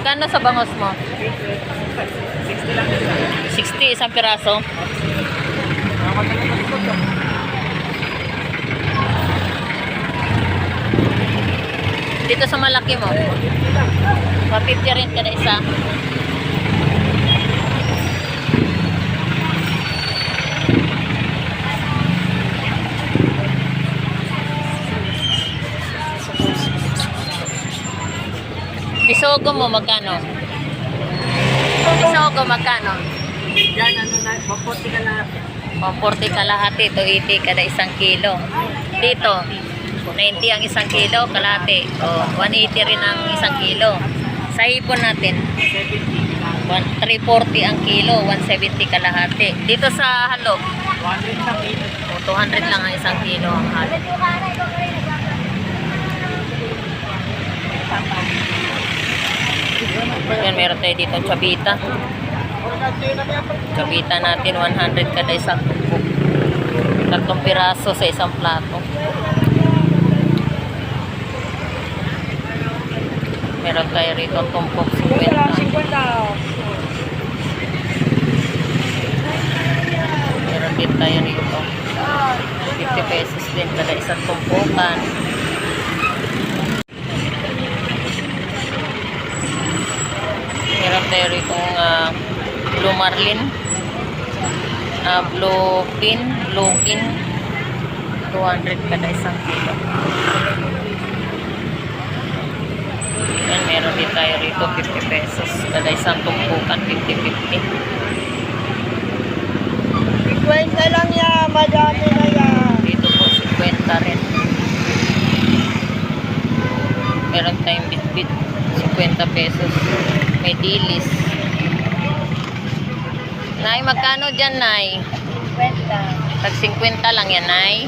Magkano sa bangos mo? 60 isang piraso. Dito sa malaki mo. 150 rin kada isa. Bisogo mo magkano? Bisogo magkano? Yan, ano na, maputi ka lahat. 140 kalahati, 280 kada isang kilo. Dito, 90 ang isang kilo, kalahati. O, 180 rin ang isang kilo. Sa hipon natin, 1, 340 ang kilo, 170 kalahati. Dito sa halog, 100 na kilo. o, 200 lang ang isang kilo ang halog. Yan, meron tayo dito chabita. Chabita natin, 100 kada isang tumpok. Tatlong piraso sa isang plato. Meron tayo rito tumpok 50. Meron din tayo rito. 50 pesos din kada isang tumpukan. Tayo rito uh, blue marlin. Uh, blue pin, blue pin. 200 kada isang kilo. Yan, meron din tayo rito 50 pesos. Kada isang tumpukan, 50-50. Kwenta lang yan, madami na yan. Dito po, 50 rin. Meron tayong bitbit, 50 pesos. May dilis. Nay, magkano dyan, Nay? Kwenta. Tag 50 lang yan, Nay.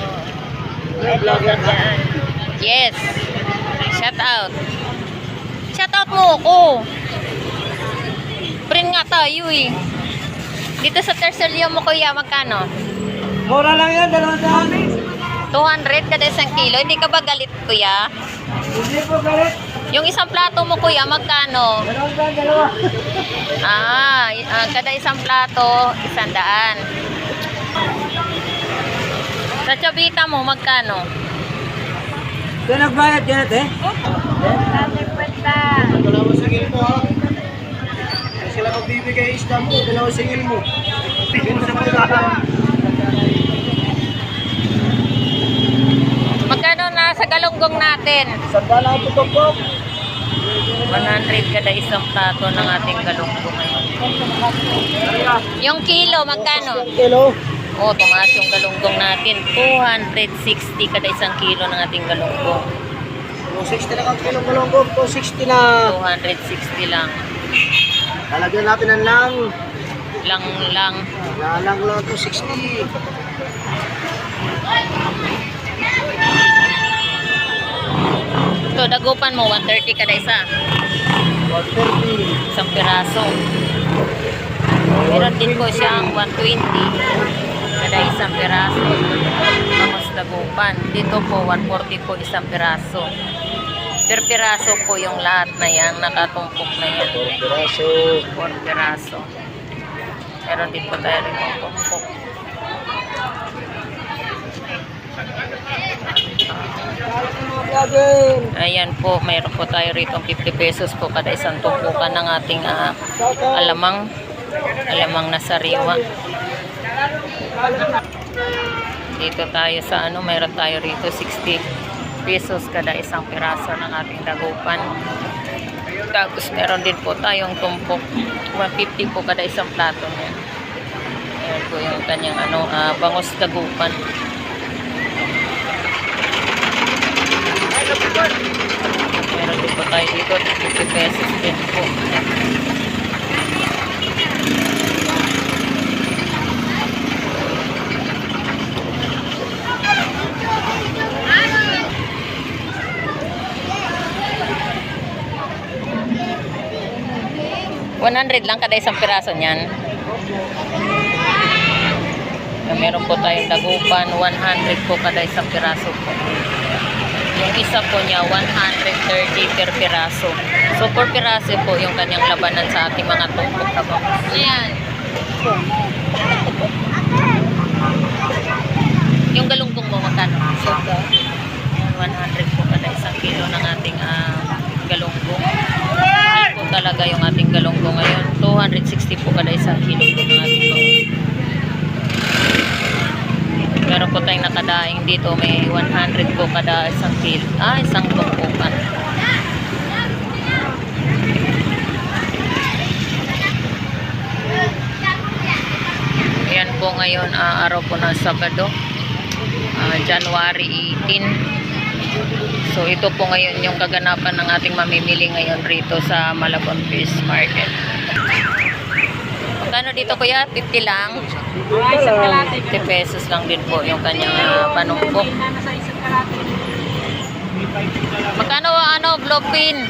Yes. Shout out. Shout out mo ako. Friend nga tayo eh. Dito sa tercelio mo kuya, magkano? Mura lang yan, dalawang daan. 200 kada isang kilo. Hindi ka ba galit kuya? Hindi po galit. Yung isang plato mo kuya, magkano? Dalawa. Ah, ah, kada isang plato, isang daan. Sa chabita mo, magkano? Ito nagbayad yan, eh? Kwenta. Dalawang singil mo, ha? Sila magbibigay isda mo, dalawang singil mo. Yun sa mga Magkano na sa galunggong natin? Sandala ang tutok. 100 kada isang plato ng ating galunggong ngayon. Yung kilo, magkano? Kilo. Oh, tumaas yung galunggong natin. 260 kada isang kilo ng ating galunggong. 260 na ang kilong galonggong. 260 na. 260 lang. Lalagyan natin ng lang. Lang lang. Lalang lang 260. Ito, dagupan mo, 130 kada isa. 130. Isang piraso. Meron din po siyang 120 kada isang piraso. Tapos dagupan. Dito po, 140 po isang piraso. Per piraso po yung lahat na yan, nakatumpok na yan. Piraso. 4 piraso. Meron din po tayo rin tumpok. Ayan po, mayroon po tayo rito 50 pesos po kada isang tumpukan ng ating ah, alamang. Alamang na sariwa. Dito tayo sa ano, mayroon tayo rito 60 pesos kada isang piraso ng ating dagupan. Tapos meron din po tayong tumpok. 150 po kada isang plato niya. Ayan po yung kanyang ano, ah, bangos dagupan. Meron din po tayo dito, 50 pesos din po. $100 lang kada isang piraso niyan. Meron po tayong dagupan, 100 po kada isang piraso po. Yung isa po niya, 130 per piraso. So, per piraso po yung kanyang labanan sa ating mga tumpok na po. Ayan. Yung galunggong mo, magkano? Soto. 100 po kada isang kilo ng ating ah, galunggong. Mahal po talaga yung ating galunggong ngayon. 260 po kada isang kilo ng ating galunggong. Meron po tayong nakadaing dito. May 100 po kada isang kilo. Ah, isang tumpukan. Ayan po ngayon, ah, araw po ng Sabado. Ah, January 18. So ito po ngayon yung kaganapan ng ating mamimili ngayon rito sa Malabon Fish Market. Magkano dito kuya? 50 lang? 50 pesos lang din po yung kanyang uh, panumpok. Magkano ano, blowpin?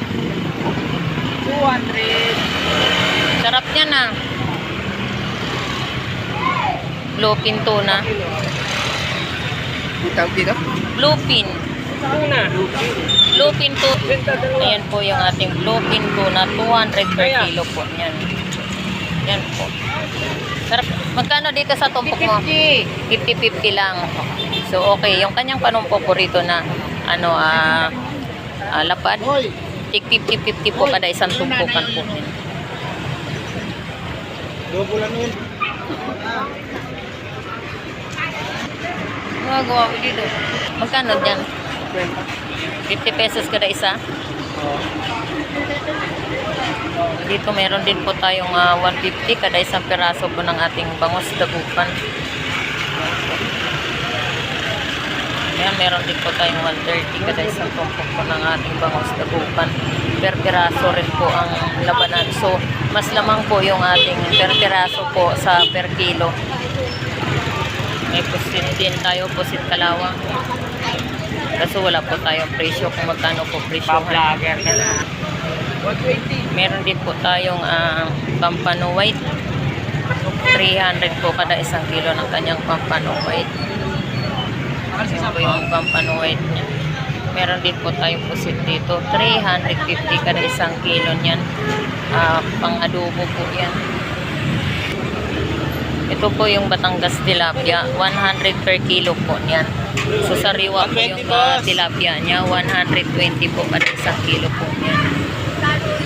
200. Sarap niya na. Bluefin tuna. Utang dito? Bluefin. Una. Bluefin to. Ayan po yung ating bluefin tuna. 200 per kilo po. Yan. Yan po. Sarap. Magkano dito sa tumpok mo? 50-50 lang. So, okay. Yung kanyang panumpok po rito na ano, ah, ah, lapad. Tig 50-50 po kada isang tumpukan po. Dobo lang yun. Magawa ko dito. Magkano dyan? 50 pesos kada isa? Dito meron din po tayong ah, 150 kada isang peraso po ng ating bangos dagupan. Ayan, meron din po tayong 130 kada isang tumpok po ng ating bangos dagupan. Per peraso rin po ang labanan. So, mas lamang po yung ating per peraso po sa per kilo. May pusit din tayo, pusit kalawang. Kaso wala po tayong presyo kung magkano po presyo. Pa-vlogger ka na. 120. Meron din po tayong ah, pampano white. 300 po kada isang kilo ng kanyang pampano white. Yan po yung pampano white niya. Meron din po tayong pusit dito. 350 kada isang kilo niyan. Ah, pang adobo po yan. Ito po yung Batangas tilapia, 100 per kilo po niyan. So sariwa po yung ah, tilapia niya, 120 po kada isang kilo po niyan.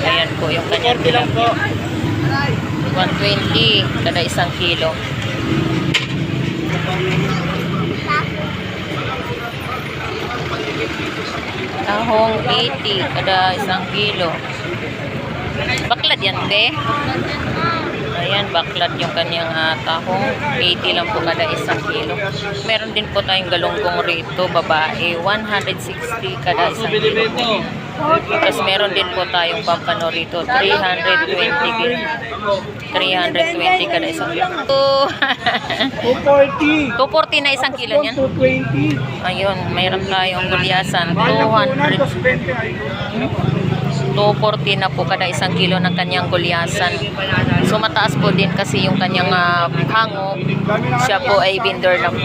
Ayan po yung kanyang 40 lang po. tilapia. 120 kada isang kilo. Tahong 80 kada isang kilo. Baklad yan, te? Ayan, baklad yung kanyang ah, tahong. 80 lang po kada isang kilo. Meron din po tayong galunggong rito, babae. 160 kada isang kilo. Tapos meron din po tayong pampano rito, 320 kilo. 320 kada isang kilo. 240. 240 na isang kilo niyan. 220. Ayun, mayroon tayong gulyasan, Mahal na po 200. na, 220. ay. 240 na po kada isang kilo ng kanyang gulyasan. So mataas po din kasi yung kanyang ah, hango. Siya po ay vendor na po.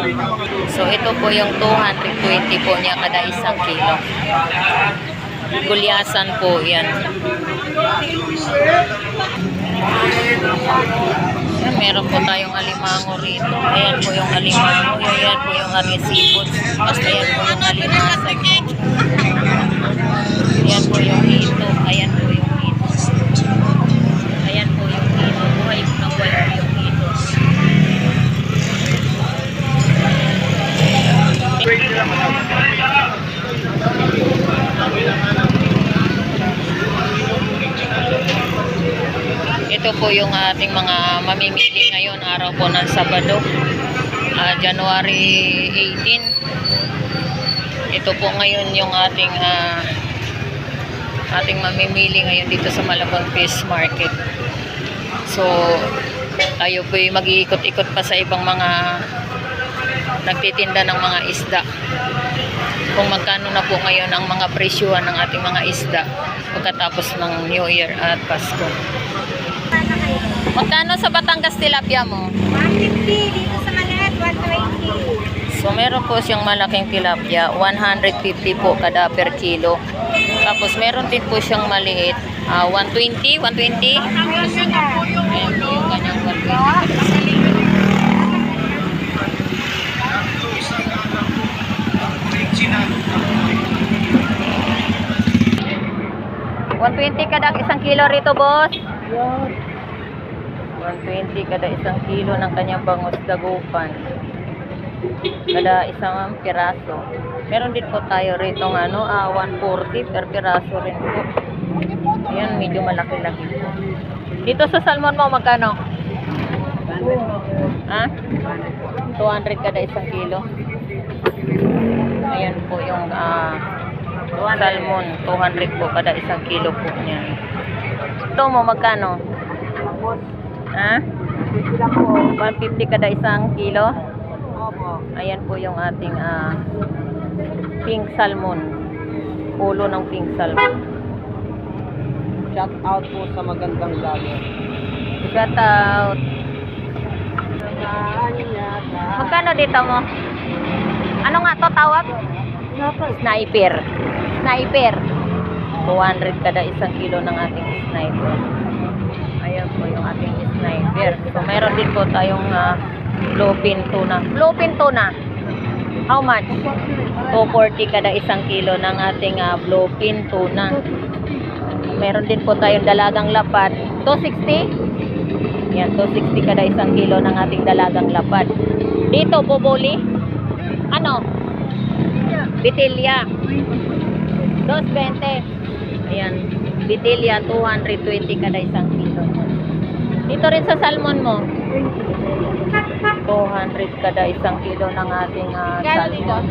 So ito po yung 220 po niya kada isang kilo. Gulyasan po yan. Yan, meron po tayong alimango rito. Ayan po yung alimango. Ayan po yung ari seafood. Basta yan po yung alimasag. Ayan po yung hito. Ayan po yung hito. Ayan po yung hito. Buhay po buhay po yung hito. 20 lang. Ito po yung ating mga mamimili ngayon, araw po ng Sabado, ah, January 18. Ito po ngayon yung ating ah, ating mamimili ngayon dito sa Malabon Fish Market. So, tayo po mag-iikot-ikot pa sa ibang mga nagtitinda ng mga isda. Kung magkano na po ngayon ang mga presyuhan ng ating mga isda pagkatapos ng New Year at Pasko. Magkano sa Batangas tilapia mo? 150 dito sa Malet, 120. So, meron po siyang malaking tilapia, 150 po kada per kilo. Tapos, meron din po siyang maliit, ah, 120, 120. Ayan po yung kanyang 120. 120 kada isang kilo rito, boss. 120 kada isang kilo ng kanyang bangus dagupan. Kada isang piraso. Meron din po tayo rito ng ano, ah, 140 per piraso rin po. Ayan, medyo malaki-laki po. Dito sa salmon mo, magkano? Ha? 200 kada isang kilo. Ayan po yung ah, salmon. 200 po kada isang kilo po niyan. Ito mo, magkano? Ha? 150 kada isang kilo. Ayan po yung ating ah, pink salmon. Ulo ng pink salmon. Shout out po sa magandang vlogger. Shout out. Magkano dito mo? Ano nga to tawag? Sniper. Sniper. 200 kada isang kilo ng ating sniper. Ayan po yung ating sniper. So, meron din po tayong uh, bluefin tuna. Bluefin tuna. How much? 240 kada isang kilo ng ating uh, bluefin tuna. Meron din po tayong dalagang lapad. 260? Yan, 260 kada isang kilo ng ating dalagang lapad. Dito, boboli. Ano? Bitilya. 220. Ayan. Bitilya, 220 kada isang kilo. Dito rin sa salmon mo. 200 kada isang kilo ng ating ah, salmon.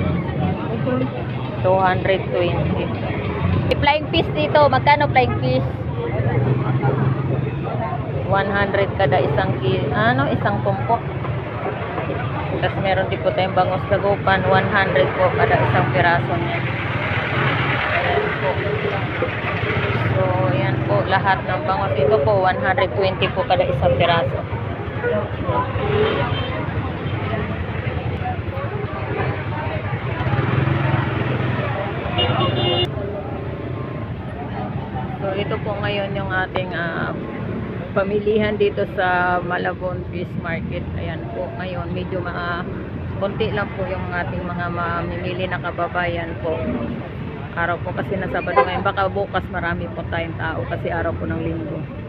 220. May flying fish dito. Magkano flying fish? 100 kada isang kilo. Ano? Isang tumpok. Tapos meron din po tayong bangus dagupan. 100 po kada isang piraso niya. Ayan po. Lahat ng bangus ito po. 120 po kada isang piraso. So, ito po ngayon yung ating ah, pamilihan dito sa Malabon Fish Market. Ayan po, ngayon medyo ma konti lang po yung ating mga mamimili na kababayan po. Araw po kasi na Sabado ngayon. Baka bukas marami po tayong tao kasi araw po ng linggo.